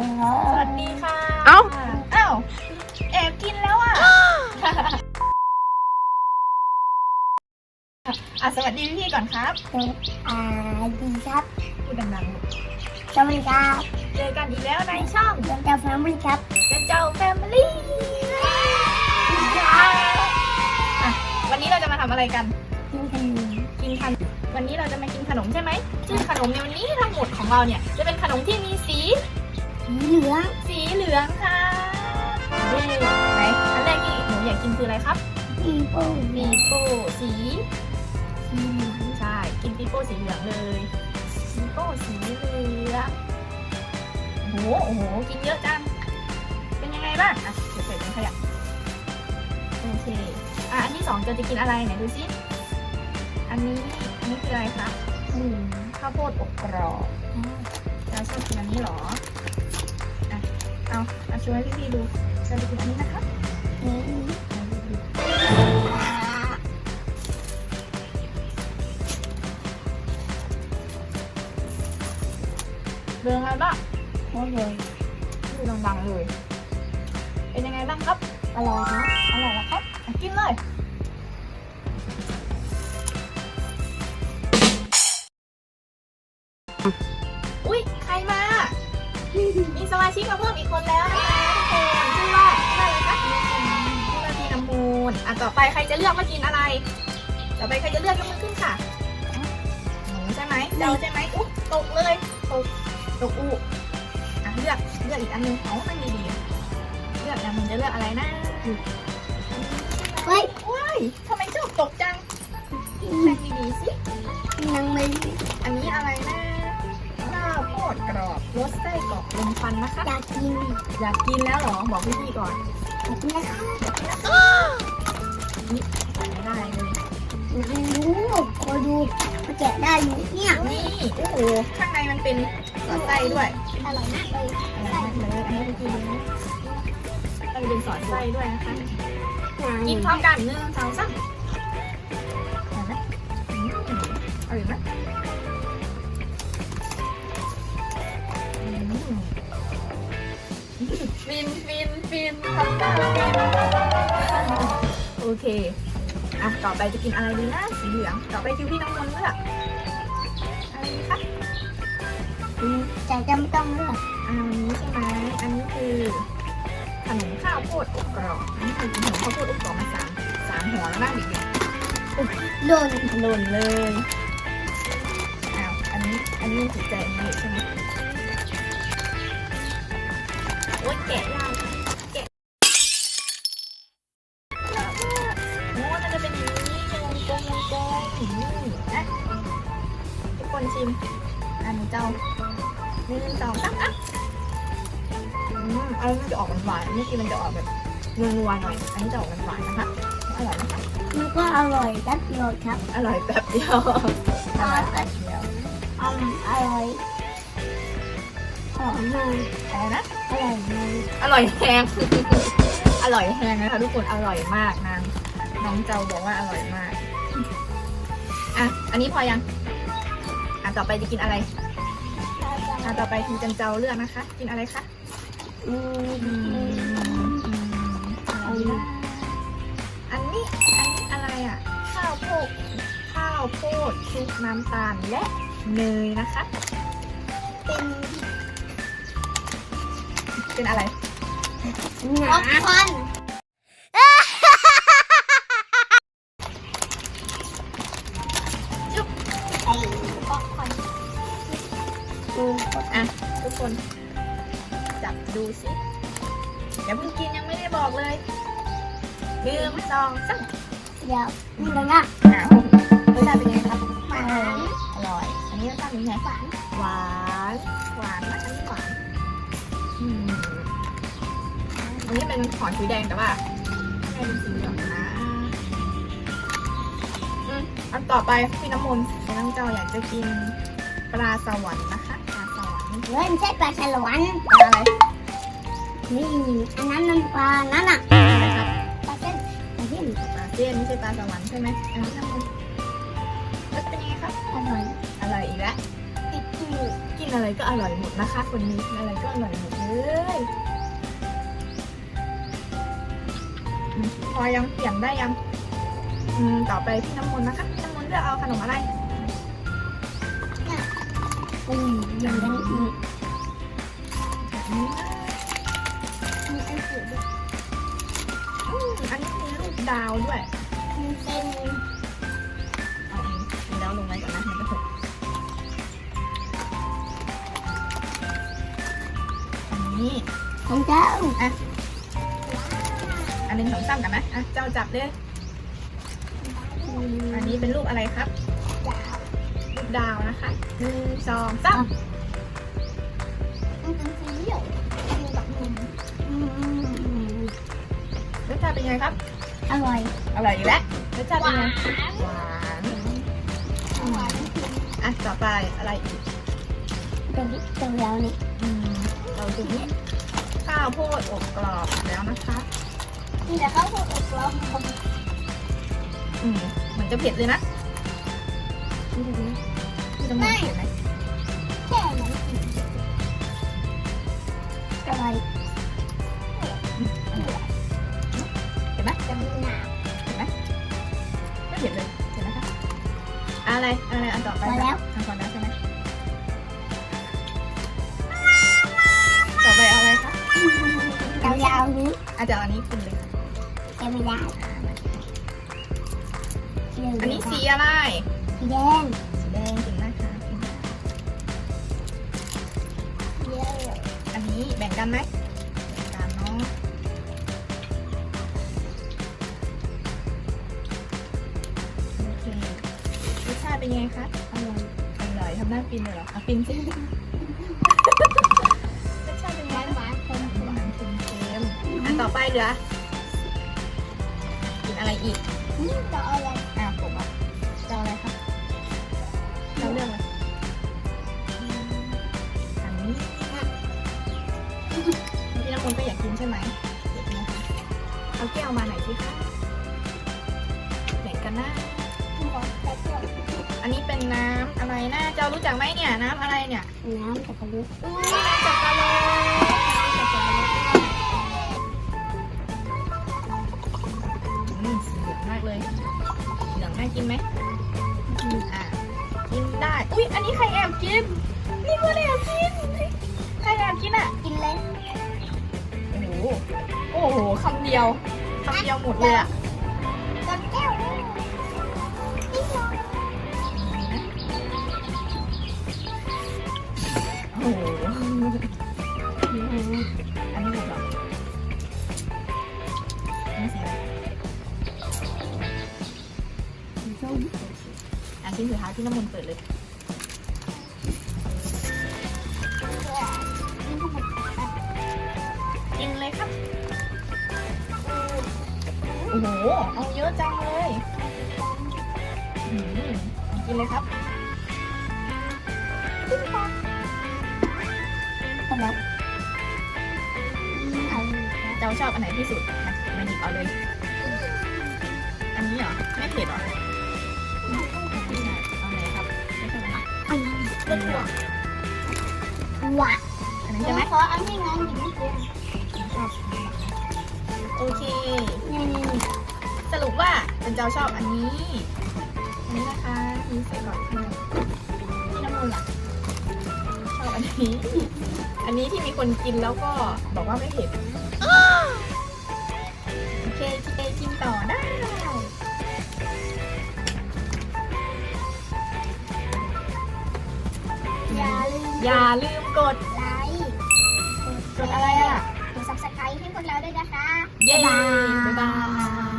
สวัสดีค่ะ เอ้า เอ้าแอบกินแล้วอะอะสวัสดีพี่ๆก่อนครับอ่าดีครับพูดดังๆลูกสวัสดีครับเจอกันอีกแล้วในช่องเจ้าเจ้าแฟมิลี่ครับเจนเจ้าแฟมิลี่อะวันนี้เราจะมาทำอะไรกันกินขนมกินขนมวันนี้เราจะมากินขนมใช่ไหมซึ่งขนมในวันนี้ทั้งหมดของเราเนี่ยจะเป็นขนมที่มีสี สีเหลือง สีเหลืองค่ะเย้ไหนอันแรกที่หนูอยากกินคืออะไรครับปีโป้ปีโป้สีสีเหลืองใช่ กินปีโป้สีเหลืองเลยปีโป้สีเหลืองโอ้โหโอ้โห กินเยอะจัง เป็นยังไงบ้าง อะเดี๋ยวใส่ในขยะโอเค อะ อันที่สองจะจะกินอะไรไหนดูซิอันนี้ อันนี้คืออะไรคะอืมข้าวโพดอบกรอบเราชอบกินอันนี้เหรออะ เอาเอาช่วยให้พี่ๆดูจะไปกินอันนี้นะคะนี่เรื่องอะไรบ้างโอ้โหดูดังๆเลย เป็นยังไงบ้างครับ อร่อยครับอร่อยแล้วครับอะกินเลยอุ๊ยใครมา มีสมาชิกมาเพิ่มอีกคนแล้วนะคะทุกคนชื่อว่าชื่ออะไรคะชื่อว่าพี่น้ำมูลอะต่อไปใครจะเลือกว่ากินอะไร ต่อไปใครจะเลือกยกมือขึ้นค่ะหนูใช่ไหมเดาใช่ไหมอุ๊ยตกเลยตกตกอู้อะเลือกเลือกอีกอันหนึงเอาไม่มีดีอะเลือกนะมันจะเลือกอะไรนะเฮ้ยว้ายทำไมชอบตกจังแบ่งดีๆสิยังไม่อันนี้อะไรนะข้าวโพดกรอบรสไส้กรอกลมควันนะคะ อยากกินอยากกินแล้วเหรอบอกพี่ๆก่อนอยากกินนะครับไม่ได้เลยดูคอยดูมาแกะได้อยู่เนี่ยนี่โอ้โหข้างในมันเป็นสอดไส้ด้วยอร่อยมากเลยอร่อยมากเลยอันนี้พี่ๆรู้มันเป็นสอดไส้ด้วยนะคะกินพร้อมกันหนึ่งสองสาม โอเค อะ ต่อไปจะกินอะไรดีนะ สีเหลือง ต่อไปคิวพี่น้องมนต์เลือกอะไรดีคะอืมแต่จะไม่ต้องเลือกอันนี้ใช่ไหมอันนี้คือขนมข้าวโพดอบกรอบ อันนี้คือขนมข้าวโพดอบกรอบมาสามสามหัวแล้วนะเด็กหล่นๆหล่นเลยอ้าวอันนี้ อันนี้ถูกใจอันนี้อยู่ใช่ไหมโอ๊ยแกะ คนชิม อันนี้เจ้าหนึ่งสองสามอะอืมอันนี้มันจะออกหวานๆอันนี้กินมันจะออกแบบนัวๆหน่อย อันนี้จะออกหวานๆนะคะ อร่อยนะคะมันก็อร่อยดัดเดียวครับ อร่อยแป๊บเดียวอร่อยแป๊บเดียวอมอร่อยหอมมากอะไรนะ อร่อยมากอร่อยแฮงอร่อยแฮงนะคะทุกคน อร่อยมากนางน้องเจ้าบอกว่าอร่อยมาก อะ อันนี้พอยัง อะต่อไปจะกินอะไรอะต่อไปคุณจันเจ้าเลือกนะคะ กินอะไรคะอืมอืมอะไรนะอันนี้อันนี้อะไรอะ ข้าวโพด ข้าวโพดคลุกน้ำตาลและเนยนะคะ เป็นเป็นอะไรหนาคอน อืมอะทุกคนจับดูสิอย่าเพิ่งกินยังไม่ได้บอกเลยหนึ่งสองสามเดี๋ยวนี่เลยนะอ้าวรสชาติเป็นไงครับหวานอร่อย อันนี้รสชาติเป็นไงหวานหวานหวานนะอันนี้หวานอืมอันนี้เป็นหอนสีแดงแต่ว่าไม่เป็นสีเหลืองนะอืมอันต่อไปพี่น้ำมนต์พี่น้องเจ้าอยากจะกินปลาสวรรค์นะคะปลาสวรรค์ เฮ้ยไม่ใช่ปลาฉลามปลาอะไรนี่อันนั้นมันปลานั่นอะอะไรครับปลาเส้นปลาเส้นปลาเจี้ยนไม่ใช่ปลาสวรรค์ใช่ไหมอันนี้น้ำมันรสเป็นยังไงครับอร่อยอร่อยอีกแล้วอืกินกินอะไรก็อร่อยหมดนะคะคนนี้กินอะไรก็อร่อยหมดเลยอืมพอยังเปลี่ยนได้ยังอืมต่อไปพี่น้ำมนต์นะคะพี่น้ำมนต์เลือกเอาขนมอะไรอืมอย่างนี้อืมแบบ นี้นะมีอันอื่นด้วยอืมอันนี้มีลูกดาวด้วยมันเป็นเอาเองมีแล้วลงไว้ก่อนนะมันจะหกอันนี้ ของเจ้าอะ อันหนึ่งสองสามกันนะอะเจ้าจับเลยอันนี้เป็นลูกอะไรครับ ดาวลูกดาวนะคะหนึ่งสองสาม รสชาติเป็นไงครับ อร่อย อร่อยอีกแล้วรสชาติหเป็นวาไงนหวานหวานจริงอะต่อไปอะไรอีกตรงนี้ตรงแล้วนี่อืมเราดูนี่ข้าวโพดอบกรอบแล้วนะคะนี่แต่ข้าวโพดอบกรอบอืมเหมือนจะเผ็ดเลยนะนี่ดูนะพี่จะมองเผ็ดไหม อะไรอะไรอันต่อไปพอแล้ว อันก่อนแล้วใช่ไหมต่อไปเอาอะไรคะยาวๆนี้อาจจะเอาอันนี้กินเลยจะไม่ได้อันนี้สีอะไรสีแดงสีแดงถึงนะคะกินได้เยอะอันนี้แบ่งกันไหม เป็นไงคะอร่อยอร่อยทำหน้าฟินเลยเหรออะฟินสิรสชาติเป็นหไงวานหวานๆเค็มหวานเค็มๆอันต่อไปเหลือกินอะไรอีกๆนี่ต่ออะไรอะผมอะจะเอาอะไรคะเราเลือกเลยอันนี้พี่น้ำมนต์ก็อยากกินใช่ไหมเดี๋ยวนะคะเอาแก้วมาหน่อยสิคะแบ่งกันนะหัวแต่เกี่ยว อันนี้เป็นน้ำอะไรนะเจ้ารู้จักไหมเนี่ยน้ำอะไรเนี่ยน้ำกับกระดูกอุ้ยน้ำจากกะโหลกน้ำจากกะโหลกอืมสีเหลืองมากเลยเหลืองน่ากินไหมอะกินได้ อุ้ยอันนี้ใครแอบกิน นี่คนแอบกิน ใครแอบกินอะ กินเลย โอ้โห โอ้โหคำเดียวคำเดียวหมดเลยอะ โอ้โหอันนี้ถูกเหรออันนี้สีอะไรส้มอะชิ้นสุดท้ายที่น้ำมันเปิดเลยกินเลยครับ โอ้โห เอาเยอะจังเลยกินเลยครับ ก็แล้วเอาเจ้าชอบอันไหนที่สุดมามาหยิบเอาเลย อันนี้เหรอ ไม่เผ็ดเหรอไม่ใช่เอาไหนครับไม่ใช่อันนี้อันนี้อันนี้เหรอหวานอันนั้นจะใช่ไหไหมมขออันนี้งั้นหยิบไม่เป็นชอบโอเคนี่นี่นี่สรุปว่าเป็นเจ้าชอบอันนี้ อันนี้นะคะมีใส่ก่อนค่ะพี่น้ำมนต์ล่ะชอบอันนี้ อันนี้ที่มีคนกินแล้วก็บอกว่าไม่เผ็ดโอเคเคกินต่อได้ อย่าลืมอย่าลืมกดไลค์กดอะไรอะ กด subscribe ให้พวกเราด้วยนะคะ เย้บ๊ายบาย